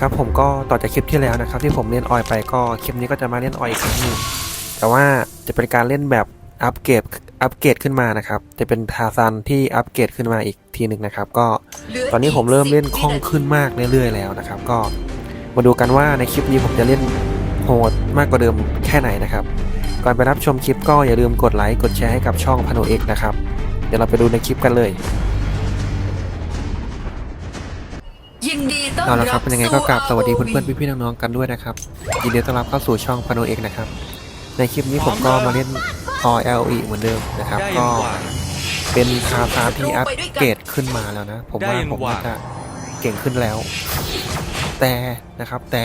ครับผมก็ต่อจากคลิปที่แล้วนะครับ ที่ผมเล่นออยไปก็คลิปนี้ก็จะมาเล่นออยอีกครั้งหนึ่งแต่ว่าจะเป็นการเล่นแบบอัปเกรดอัปเกรดขึ้นมานะครับ จะเป็นทาซันที่อัปเกรดขึ้นมาอีกทีหนึ่งนะครับ ก็ตอนนี้ผมเริ่มเล่นคล่องขึ้นมากเรื่อยๆแล้วนะครับ ก็มาดูกันว่าในคลิปนี้ผมจะเล่นโหดมากกว่าเดิมแค่ไหนนะครับ ก่อนไปรับชมคลิปก็อย่าลืมกดไลค์กดแชร์ให้กับช่องพโนเอกนะครับ เดี๋ยวเราไปดูในคลิปกันเลย ยินดีต้อนเอารับละครับเป็นยังไงก็กราบสวัสดีเพื่อนๆๆพี่ๆน้องๆกันด้วยนะครับยินดีต้อนรับเข้าสู่ช่องพโนเอกนะครับในคลิปนี้ผมก็มาเล่น RLE เหมือนเดิมนะครับได้ก็ยังหวาน เป็นคาซาที่อัปเกรดขึ้นมาแล้วนะ ผมว่าได้ยังผมหวาน่าน จะเก่งขึ้นแล้ว แต่นะครับแต่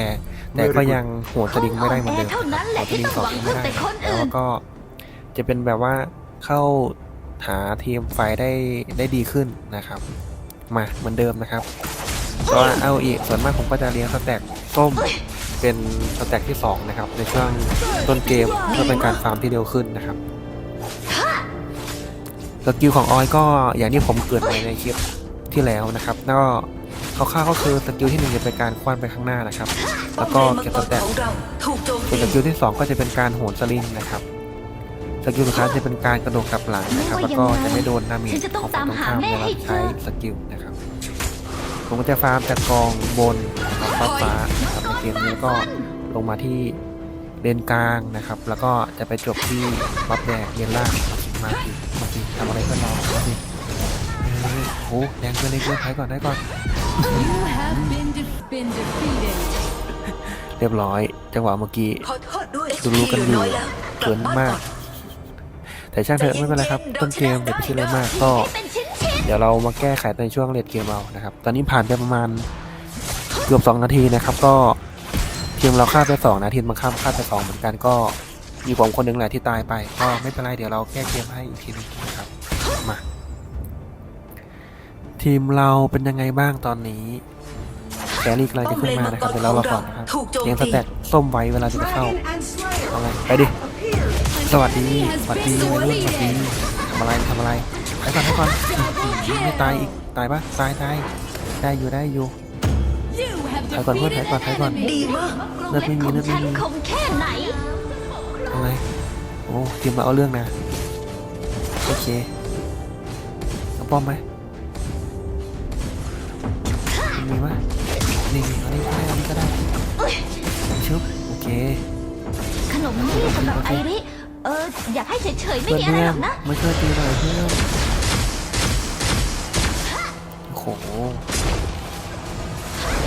แต่ก็ยังโหดสลิงไม่ได้เหมือนเดิมเท่านั้นแหละโหดสลิงสองยังไม่ได้ที่ต้องหวังพึ่งแต่คนอื่นแล้วก็จะเป็นแบบว่าเข้าหาทีมไฟได้ได้ดีขึ้นนะครับ มาเหมือนเดิมนะครับ ก็เอาอีกส่วนมากผมก็จะเลี้ยงสแต็กส้มเป็นสแต็กที่2นะครับในช่วงต้นเกมเพื่อเป็นการฟาร์มที่เร็วขึ้นนะครับสกิลของออยก็อย่างที่ผมเกริดไว้ในคลิปที่แล้วนะครับแล้วก็คร่าวๆก็คือสกิลที่หนึ่งจะเป็นการคว้านไปข้างหน้านะครับ แล้วก็เก็บสแต็กของเราถูกโจมส่วนตีสกิลที่ 2 ก็จะเป็นการโหนสลิงนะครับสกิลสุดท้ายจะเป็นการกระโดดกลับหลังนะครับ แล้วก็จะไม่โดนดาเมจของฝั่งตรงข้ามเวลาใช้สกิลนะครับ ผมก็จะฟาร์มจากกองบนนะครับฟ้าฟ้าครับในเกมนี้ก็ลงมาที่เลนกลางนะครับ แล้วก็จะไปจบที่บัฟแดงเลนล่างมาสิมาสิทำอะไรก็รอมาสิเฮ้ยโอ้แดงเกินเลยเกินไปก่อนได้ก่อนเรียบร้อยจังหวะเมื่อกี้ด้วยรู้กันอยู่เขินมาก แต่ช่างเถอะไม่เป็นไรครับ ต้นเกมเดี๋ยวไปคิดอะไรมากก็ เดี๋ยวเรามาแก้ไขในช่วงเลดเกมเอานะครับ ตอนนี้ผ่านไปประมาณเกือบ2 นาทีนะครับ ก็ทีมเราฆ่าไป2นะทีมบางข้ามฆ่าไป2เหมือนกันก็มีผมคนหนึ่งแหละที่ตายไป ก็ไม่เป็นไรเดี๋ยวเราแก้เกมให้อีกทีหนึงนะครับมาทีมเราเป็นยังไงบ้างตอนนี้แกรี่กำลังจะขึ้นมานะครับเดี๋ยวเรารอก่อนนะครับถูกโจมเลี้ยงสแต็กส้มไว้เวลาจะเข้าเอาไงไปดิสวัสดีสวัสดีวัยรุ่นสวัสดีทำอะไรทำอะไรไปก่อนไปก่อน ไม่ตายอีกตายปะตายตายได้อยู่ได้อยู่ You have ถอยก่อนเพื่อนถอยก่อนถอยก่อนดีมากเลือดไม่มีเลือดไม่มีคมแค่ไหนเอาไงโอ้ทีมเราเอาเรื่องนะโอเคเอาป้อมไหมมีไหมนี่นี่อันนี้ก็ได้อันนี้ก็ได้ชุบโอเคขนมนี่สำหรับไอริเอออยากให้เฉยๆไม่เพื่อนมีอะไรเพื่อหรนอกนะมาช่วยตีหน่อยเพื่อน โห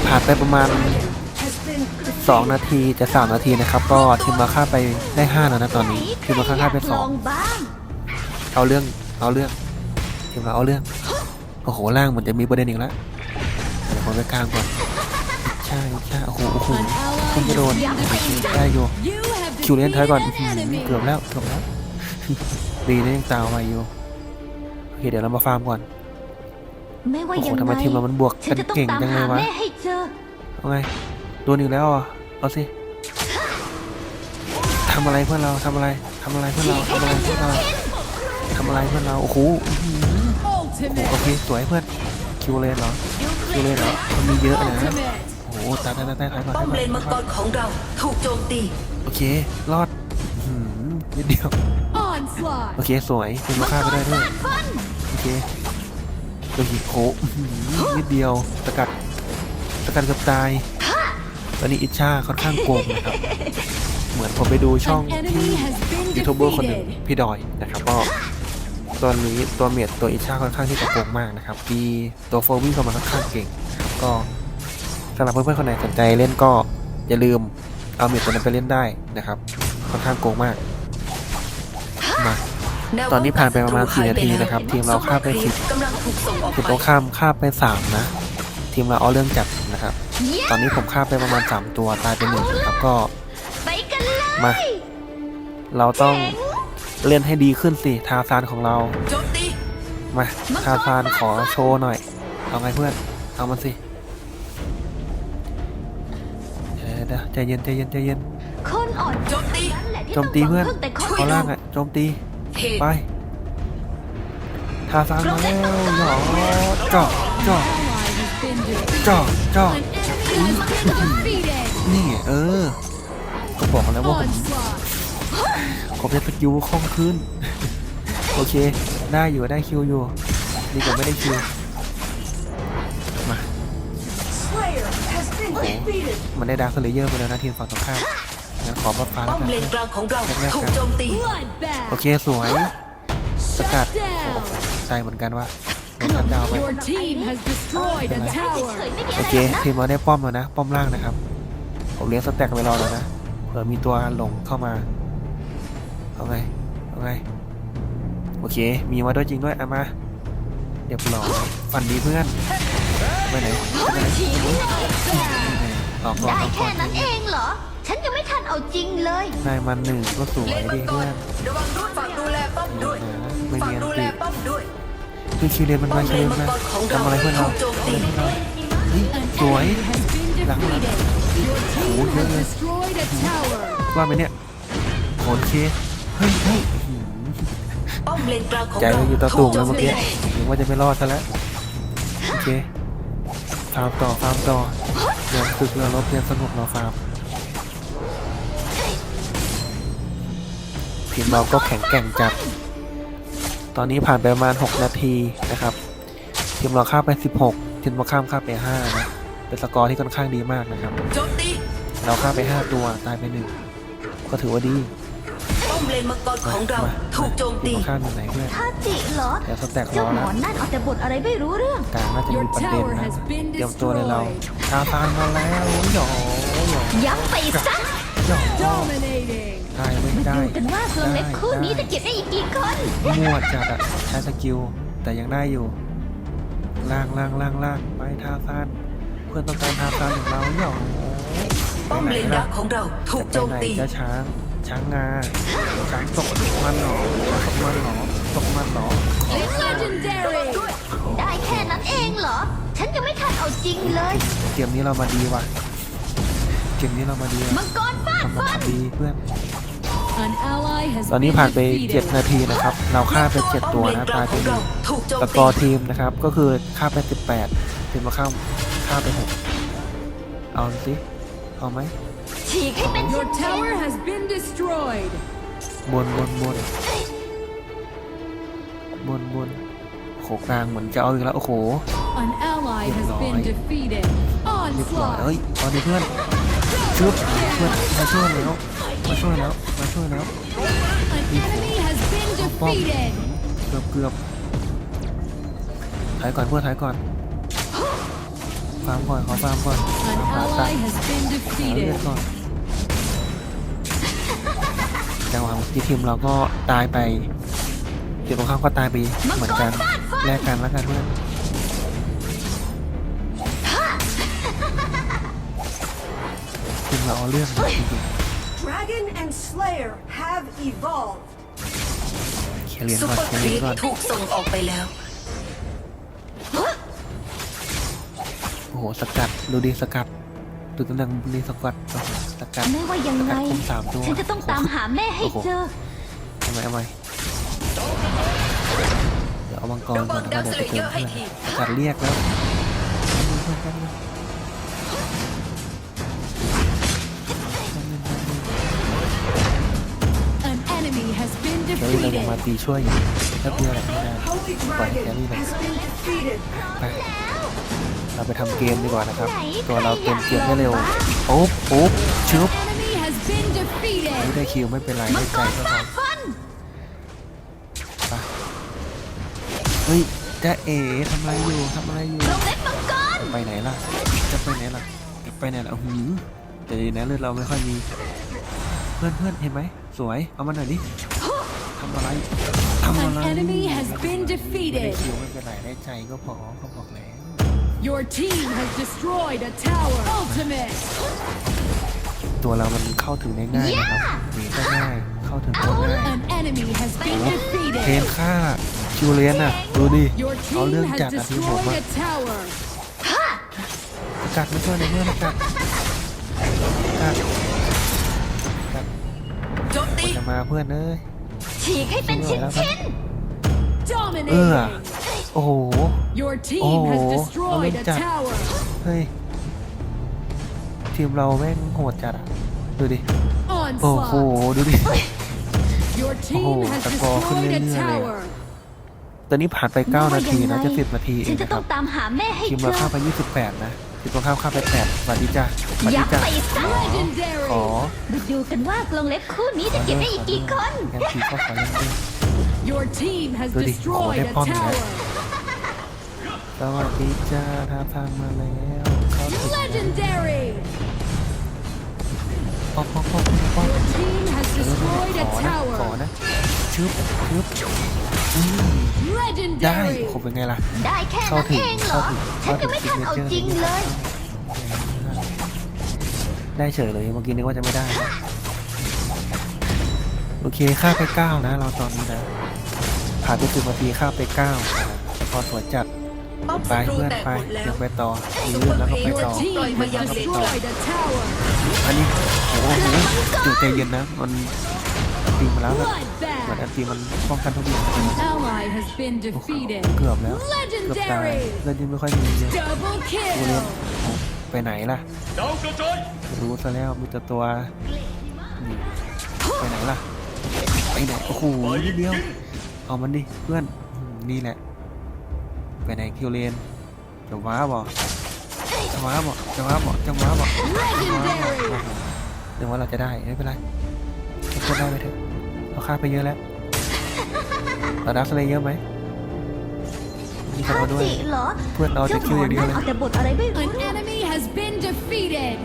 ผ่านไปประมาณ 2 นาทีจะ 3 นาทีนะครับ ก็ทีมเราฆ่าไปได้ 5 แล้วนะตอนนี้ทีมเราฆ่าฆ่าไปลองบ้าง2เอาเรื่องเอาเรื่องทีมเราเอาเรื่อง โอ้โหล่างเหมือนจะมีประเด็นอีกแล้วเดี๋ยวผมไปกลางก่อนใช่ใช่โอ้โหโอ้โหคุณจะโดนได้อยู่คิวเลียนท้ายก่อนเกือบแล้วเกือบแล้วดีนะยังตามมาอยู่โอเคเดี๋ยวเรามาฟาร์มก่อน ไม่ว่าโอ้โหยังทำไมไงทีมเรามันบวกฉักันนจะต้องเก่งตามจังเลหายวะแม่ให้เจอ เอาไงโดนอีกแล้วอะเอาสิทำอะไรเพื่อนเราทำอะไรทำอะไรเพื่อนเราทำอะไรเพื่อนเราทำอะไรเพื่อนเราโอ้โหอื้อหือโอ้โห Ultimate. โอเคสวยเพื่อนคิวเลนเหรอคิวเลนเหรอมันมีเยอะนะ Ultimate. โอ้โหตายตายตายตายตายก่อนป้อตายมก่อนเลนมังกรของเราถูกโจมตีโอเครอดอื้อหือนิดเดียว Onslaught. โอเคสวยคุณมาฆ่าไปได้ด้วยโอเค โดนหิโคอื้อหือนิดเดียวสกัดสกัดเกับตายตอนนี้อิชชาค่อนข้างโกงนะครับ เหมือนผมไปดูช่อง An ที่ enemy has been ยูทูบเบอร์คนหนึ่ง defeated. พี่ดอยนะครับก็ตอนนี้ตัวเมียดตัวอิชชาค่อนข้างที่จะโกงมากนะครับมีตัวโฟวี่เข้ามาค่อนข้างเก่งนะครับก็สำหรับเพื่อนๆคนไหนสนใจเล่นก็อย่าลืมเอาเมียดตัวนั้นไปเล่นได้นะครับ ค่อนข้างโกงมากมา ตอนนี้ผ่านไปประมาณ4นาทีนะครับ ทีมเราฆ่าไปสิบกำลังถูกส่งออกทีมไปตรงข้ามฆ่าไปสามนะทีมเราเอาเรื่องจัดนะครับ ตอนนี้ผมฆ่าไปประมาณ 3 ตัวตายไปหนึ่งนะครับก็ไปกันเลยมา เราต้องเล่นให้ดีขึ้นสิทาซานของเราโจมตีมาทาซานขอโชว์หน่อยเอาไงเพื่อนเอามันสิเดี๋ยวเดี๋ยวใจเย็นใจเย็นใจเย็นคนอ่อนโจมตีนั่นแหละที่โจมตีเพื่อนต้องหวังพึ่งแต่คนเอาล่างอะโจมตีเหตุ ไปทาซานมาแล้วหยอเจาะเจาะ Ally has been defeated. เจาะเจาะ An enemy has been defeated. นี่เออก็บอกแล้วว่าผม Onslaught. ผมจะสกิลคล่องขึ้น โอเค ได้อยู่ได้คิวอยู่ดีกว่าไม่ได้คิวมา Slayer has been defeated มันได้ดาร์คเลเยอร์ไปแล้วนะทีมฝั่งตรงข้ามงั้น ขอบัฟฟ้าแล้ป้วอมกันเลนกลางของเราแรกๆถูกกันโจมตีโอ Bloodbath. เคสวยส Shut กัด down. ตายเหมือนกันว่าโดนชัดดาวน์ไป Your team has destroyed a อย่าให้เฉ tower. ยๆไม่มีอะโอไรเคหรอกนะทีมเราได้ป้อมแล้วนะ ป้อมล่างนะครับ ผมเลี้ยงสแต็กไว้รอแล้วนะเผื่อมีตัวหลงเข้ามาเอาไงเอาไงโอเค มีมาด้วยจริงด้วยเอามาเรียบร้อยฝันดีเพื่อนไปไหนไปไหนฉีกให้เลยออกก่อนได้ออกก่แค่อนนั้นเองเหรอ ฉันยังไม่ทันเอาจริงเลย ได้มันหนึ่งก็สวยเลนมัดีงกเพื่รอนระวังด้วยฝากดูแลป้อมด้วยไม่ฝากมีอันดูแลติป้อมด้วยคือคิวเรียนมันป้อมามคิเลวนเรียนมังมากรของทำอะไรเราเพื่อนเราถูกโจมตีเฮ้ย An สวย enemy has been Lắng defeated. Your team Ủa, has thế- destroyed a tower. ว่าไหมเนี่ยโอเคเฮ้ยเฮ้ยอื้อหือป้อมเลนกลางของใจเราเราอยู่ตะถูตุ่กมโจแล้วมเมื่อตีกี้ถึงว่าจะไม่รอดซะแล้วโอเคฟาร์มต่อฟาร์มต่อเรียนฝึกเรียนรบเรียนสนุกเราฟาร์ม ทีมเราก็แข็งแกร่งจัด ตอนนี้ผ่านไปประมาณ 6 นาทีนะครับ ทีมเราข้ามไป 16 ทีมเราข้ามข้ามไป5นะเป็นสกอร์ที่ค่อนข้างดีมากนะครับโจมตีเราข้ามไป 5 ตัวตายไป 1 ก็ถือว่าดีป้อมเลนมังกรของเรามาถูกโจมทีตีมเราข้ามอยู่ไหนเพื่อนถ้าจิเหรอเดี๋ยวสแต็กรเจ้าอหมแล้อวนั่นเอาแต่บทอะไรไม่รู้เรื่องกลางน่าจะ Your มีประเด็น tower นะ has been เตรียมตัวเลยเรา destroyed. ทาซานมาแล้วหยอหยอย้ำไปซะหยอ Dominating. ได้ไม่มาได้ดูกันว่าตัวเล็กคู่นี้จะเก็บได้อีกกี่คนมั่วจัดอะใช้สกิลแต่ยังได้อยู่ล่างล่างล่างล่างไปทาซานเพื่อนต้องการทาซานอย่างเราหยอป้อมเลนดักของเราถูกโจจะมไปไหนตีเจ้าช้างช้างงาช้างตกมันหรอตกมันหรอตกมันหรอ Legendary. ได้แค่นั้นเองเหรอ ฉันยังไม่ทันเอาจริงเลยเกมนี้เรามาดีว่ะเกมนี้เรามาดีว่ะมังกรฟาดทำมาฟันดีเพื่อน An ally has ตอนนี้ been ผ่านไป defeated. 7นาทีนะครับ เราฆ่าไป 7 ตัวนะตายไปหนึ่งถูกโจมสตีกอร์ทีมนะครับ ก็คือฆ่าไป 18ทีมมาข้ามฆ่าไป 6 เอาสิเอาไหมฉีกให้เป็น Your ชิ้น tower has been destroyed. บนบนบนบนบนโขกลางเหมือนจะเอาอีกแล้วโอ้โห An ally has been Rồi. defeated. เรียบร้อย Onslaught. เอ้ยตอนนี้เพื่อน ชุบเพื่อนมาช่วยแล้วมาช่วยแล้วมาช่วยแล้ว An enemy has been defeated. เกือบเกือบถอยก่อนเพื่อนถอยก่อนฟาร์มก่อนขอฟาร์มก่อน An ฟาร์มตัด ally has been หาเลือ defeated. ดก่อนจังหวะที่ทีมเราก็ตายไปทีมตรงข้ามก็ตายไปเหมือนกันแลกกันแล้วกันเพื่อน ทีมเราเอาเรื่องนะจริง Dragon and Slayer have evolved. ๆเคลียร์ซุปก่อนเปอร์เคคลีรียร์ก่อนถูกส่งออกไปแล้ว โอ้โหสกัดดูดิสกัดดูตำแหน่งดีสกัดโอ้โหสกัดไม่ว่ายังไงคุมสามตัวฉันจะต้องตามหาแม่ให้เจอ ทำไมเอาไมเดี๋ยวเอามังกรก่อนระวังแล้วเดี๋ยวไปเติมดาวเสลดเยอะให้เพื่อนทีสกัดเรียกแล้วแป๊บนึงเพื่อนแป๊บนึง แคลรี่เรายังมาตีช่วยอยู่แป๊บเดียวแหละไม่ได้ Holy Phải, Dragon cái đi này. has been defeated. ไปเราไปทำเกมดีกว่านะครับ ตัวเราเต็มอยากเกมได้เร็วโอ๊บโอ๊บชึบไม่ได้คิวไม่เป็นไรไม่ใจก็พอไปเฮ้ยจะเอ๋ทำอะไรอยู่ทำอะไรอยู่ไปไหนล่ะจะไปไหนล่ะจะไปไหนล่ะหือแต่ดีนะเลือดเราไม่ค่อยมี เพื่อนเพื่อนเห็นไหมสวยเอามาหน่อยดิำอะไรทำอะไร An enemy has been ไม่ได้ defeated. คิวไม่เป็นไรได้ใจก็พอเขาบอกแล้ว Your team has destroyed a tower. Ultimate. ตัวเรามันเข้าถึงได้ง่ายนะครับหนีก็ง่ายเข้าถึงก็ง่าย An enemy has been เทน defeated. ค่าคิวเลียนอะ ดูดิ Your เอา team เรื่อง has จัดอะทีมผม destroyed อะ a tower. สกัดไม่ช่วยในเมื่อสกัดสกัดสกัดโจมตีจะมาเพื่อนเอ้ย ฉีกให้เป็นชิ้นชิ้นเออ Dominating. โอ้โห Your team Oh, has destroyed a Olympic. tower. เฮ้ย ทีมเราแม่งโหดจัดอะดูดิ โอ้โห Onslaught. ดูดิ Your team Oh, has tagpo ako destroyed a nila eh. tower. ตอนนี้ผ่านไป 9 นาทีนะจะ 10 นาทีเอฉังนจะนะคต้รัอบงตามหาแม่ให้ทีมเจเราอเข้าไป 28 นะ ทีมตรงข้ามเข้าไป8สวัสดีจ้าสวัสอดียากจ้าไปซะ Legendary. ขอมาดูกันว่ากรงเล็บคู่นี้จะเก็บได้อีกกี่คน งั้นทีก็ขอเล่นด้วย Your team has Tôi đi, destroyed khổ a đẹp con này. tower. สวัสดีจ้าท้าทางมาแล้วเข้าถึง Legendary. ป๊อปป๊อปป๊อปป๊อป Your team has เออ destroyed ข a อนะขอ tower. นะชึบชึบอืม ได้ Legendary. ผมเป็นไงล่ะได้แค่เข้านั้นถึงเองเหรเข้าอถึงฉันเข้าจะถึงไม่ทันเอา signature จริงเลย ได้เฉยเลยเมื่อกี้นึกว่าจะไม่ได้ โอเคค่าไปเก้านะ เราตอนนี้นะผ่านไปสิบนาทีค่าไปเก้าพอสวยจัดป้อมไปศัตรูเพื่อนแตกไปหมดแล้ยัวงไปต่อมีเรื่องแล้วก็ไป Your ต่อ team has destroyed a tower. อันนี้โอ้โหจุดใจเย็นนะมัน ตีมาแล้วนะเหมือนอัน Bloodbath. ตีมันป้องกันทุกอย่าง Ally has been defeated. เกือบแล้วเกือบตาย Legendary. เลือดยังไม่ค่อยมีเลย Double กูเล่น kill. ไปไหนล่ะรู้ซะแล้วมีแต่ตัวนี่ไปไหนล่ะไปไหนโอ้โหนิดเดียวเอามันดิเพื่อนอืมนี่แหละไปไหนคิวเลนจะว้าบ่จะว้าบ่จะว้าบ่จะว้าบ่จะว้าบ่ Legendary. โอ้โหเดี๋ยวว่าเราจะได้ไม่เป็นไรเราก็ได้ไปเถอะ เราฆ่าไปเยอะแล้วเราดับสเลย์เยอะไหมมีคนทาเอาด้วยจิเหรอเพื่อนเอาแต่เจ้าหคิมวออย่างเดียวนั่นเลย เอาแต่บทอะไรไม่รู้ An enemy has been defeated.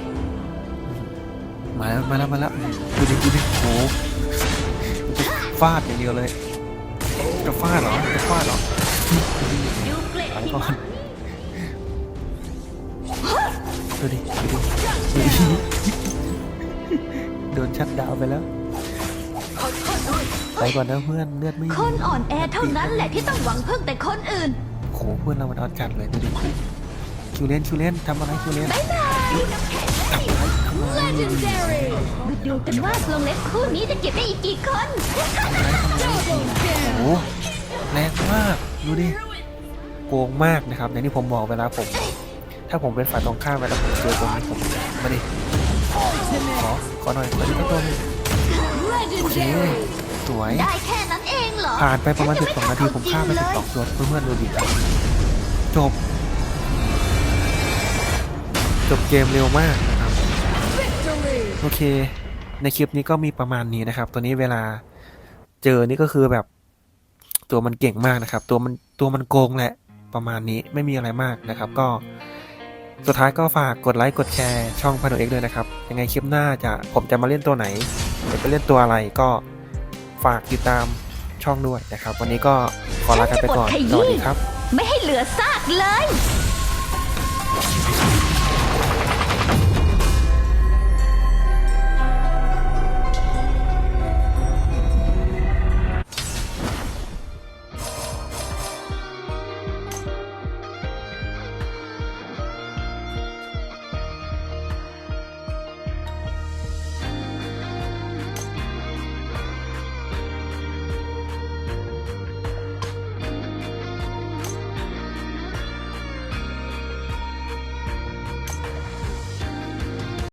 มาแล้วมาแล้วมาแล้วดูดิดูดิโอ้โหมันจะฟาดอย่างเดียวเลย จะฟาดเหรอจะฟาดเหรอยูเกลไปที่ก่อมันนดูดิดูดิดูดิโดนชัดดาวน์ไปแล้วขอโทษด้วย ไปก่อนนะเพื่อนเลือดไม่มีคนอ่อนแอเท่านั้นแหละที่ต้องหวังพึ่งแต่คนอื่นโอ้โหเพื่อนเรามันเอาจัดเลยดูดิคิวเลนคิวเลนทำอะไรคิวเลน Legendary. มาดูกันว่ากรงเล็บคู่นี้จะเก็บได้อีกกี่คน Double โอ้ kill. แรงมากดูดิโกงมากนะครับอย่างที่ผมบอกเวลาผม ถ้าผมเป็นฝ่ายตรงข้ามเวลาผมเจอตรงนี้ผมมาดิขอขอหน่อยขอที่ตัวหนึง โอเค Legendary. สวย ได้แค่นั้นเองเหรอผ่านไปประมาณฉันจะ12 นาที ผมฆ่าไปเอจริงเลย12 ตัวเพื่อนๆดูดิจบ จบเกมเร็วมากนะครับ Victory. โอเค ในคลิปนี้ก็มีประมาณนี้นะครับ ตัวนี้เวลาเจอนี่ก็คือแบบ ตัวมันเก่งมากนะครับ ตัวมันตัวมันโกงแหละประมาณนี้ไม่มีอะไรมากนะครับ ก็สุดท้ายก็ฝากกดไลค์กดแชร์ช่องพานุเอ็กด้วยนะครับ ยังไงคลิปหน้าจะผมจะมาเล่นตัวไหน หรือไปเล่นตัวอะไรก็ฝากติดตามช่องด้วยนะครับ วันนี้ก็ขอลากันไปก่อนฉันสจะบดขยี้วัสดีครับ ไม่ให้เหลือซากเลย